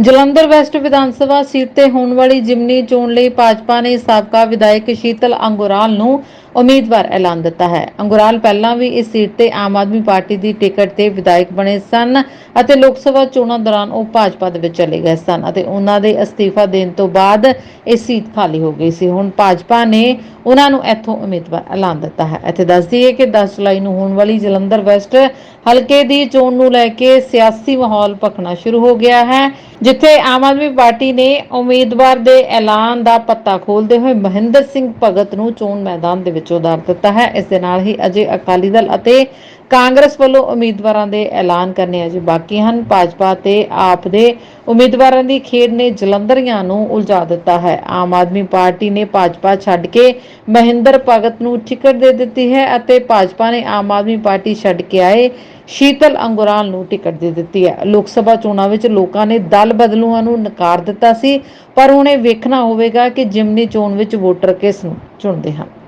Jalandhar West Vidhan Sabha seat ਤੇ ਹੋਣ ਵਾਲੀ ਜਿਮਨੀ ਚੋਣ ਲਈ ਭਾਜਪਾ ਨੇ ਸਾਬਕਾ ਵਿਧਾਇਕ ਸ਼ੀਤਲ ਅੰਗੁਰਾਲ ਨੂੰ ਉਮੀਦਵਾਰ ਐਲਾਨ ਦਿੱਤਾ ਹੈ। ਅੰਗੁਰਾਲ ਪਹਿਲਾਂ ਵੀ ਇਸ ਸੀਟ ਤੇ ਆਮ ਆਦਮੀ ਪਾਰਟੀ ਦੀ ਟਿਕਟ ਤੇ ਵਿਧਾਇਕ ਬਣੇ ਸਨ ਅਤੇ ਲੋਕ ਸਭਾ ਚੋਣਾਂ ਦੌਰਾਨ ਉਹ ਭਾਜਪਾ ਦੇ ਵਿੱਚ ਚਲੇ ਗਏ ਸਨ ਅਤੇ ਉਹਨਾਂ ਦੇ ਅਸਤੀਫਾ ਦੇਣ ਤੋਂ ਬਾਅਦ ਇਹ ਸੀਟ ਖਾਲੀ ਹੋ ਗਈ ਸੀ। ਹੁਣ ਭਾਜਪਾ ਨੇ ਉਹਨਾਂ ਨੂੰ ਇੱਥੋਂ ਉਮੀਦਵਾਰ ਐਲਾਨ ਦਿੱਤਾ ਹੈ। ਇੱਥੇ ਦੱਸ ਦਈਏ ਕਿ 10 ਜੁਲਾਈ ਨੂੰ ਹੋਣ ਵਾਲੀ ਜਲੰਧਰ ਵੈਸਟ ਹਲਕੇ ਦੀ ਚੋਣ ਨੂੰ ਲੈ ਕੇ ਸਿਆਸੀ ਮਾਹੌਲ ਭਖਣਾ ਸ਼ੁਰੂ ਹੋ ਗਿਆ ਹੈ, ਜਿੱਥੇ ਆਮ ਆਦਮੀ ਪਾਰਟੀ ਨੇ ਉਮੀਦਵਾਰ ਦੇ ਐਲਾਨ ਦਾ ਪੱਤਾ ਖੋਲਦੇ ਹੋਏ ਮਹਿੰਦਰ ਸਿੰਘ ਭਗਤ ਨੂੰ ਚੋਣ ਮੈਦਾਨ ਦੇ ਵਿੱਚ ਉਤਾਰ ਦਿੱਤਾ ਹੈ। ਇਸ ਦੇ ਨਾਲ ਹੀ ਅਜੇ ਅਕਾਲੀ ਦਲ ਅਤੇ ਕਾਂਗਰਸ ਵੱਲੋਂ ਉਮੀਦਵਾਰਾਂ ਦੇ ਐਲਾਨ ਕਰਨੇ ਅਜੇ ਬਾਕੀ ਹਨ। ਭਾਜਪਾ ਤੇ ਆਪ ਦੇ ਉਮੀਦਵਾਰਾਂ ਦੀ ਖੇਡ ਨੇ ਜਲੰਧਰੀਆਂ ਨੂੰ ਉਲਝਾ ਦਿੱਤਾ ਹੈ। ਆਮ ਆਦਮੀ ਪਾਰਟੀ ਨੇ ਭਾਜਪਾ ਛੱਡ ਕੇ ਮਹਿੰਦਰ ਭਗਤ ਨੂੰ ਟਿਕਟ ਦੇ ਦਿੱਤੀ ਹੈ ਅਤੇ ਭਾਜਪਾ ਨੇ ਆਮ ਆਦਮੀ ਪਾਰਟੀ ਛੱਡ ਕੇ ਆਏ ਸ਼ੀਤਲ ਅੰਗੁਰਾਲ ਨੂੰ ਟਿਕਟ ਦੇ ਦਿੱਤੀ ਹੈ। ਲੋਕ ਸਭਾ ਚੋਣਾਂ ਵਿੱਚ ਲੋਕਾਂ ਨੇ ਦਲ ਬਦਲੂਆਂ ਨੂੰ ਨਕਾਰ ਦਿੱਤਾ ਸੀ, ਪਰ ਹੁਣ ਇਹ ਵੇਖਣਾ ਹੋਵੇਗਾ ਕਿ ਜਿਮਨੀ ਚੋਣ ਵਿੱਚ ਵੋਟਰ ਕਿਸ ਨੂੰ ਚੁਣਦੇ ਹਨ।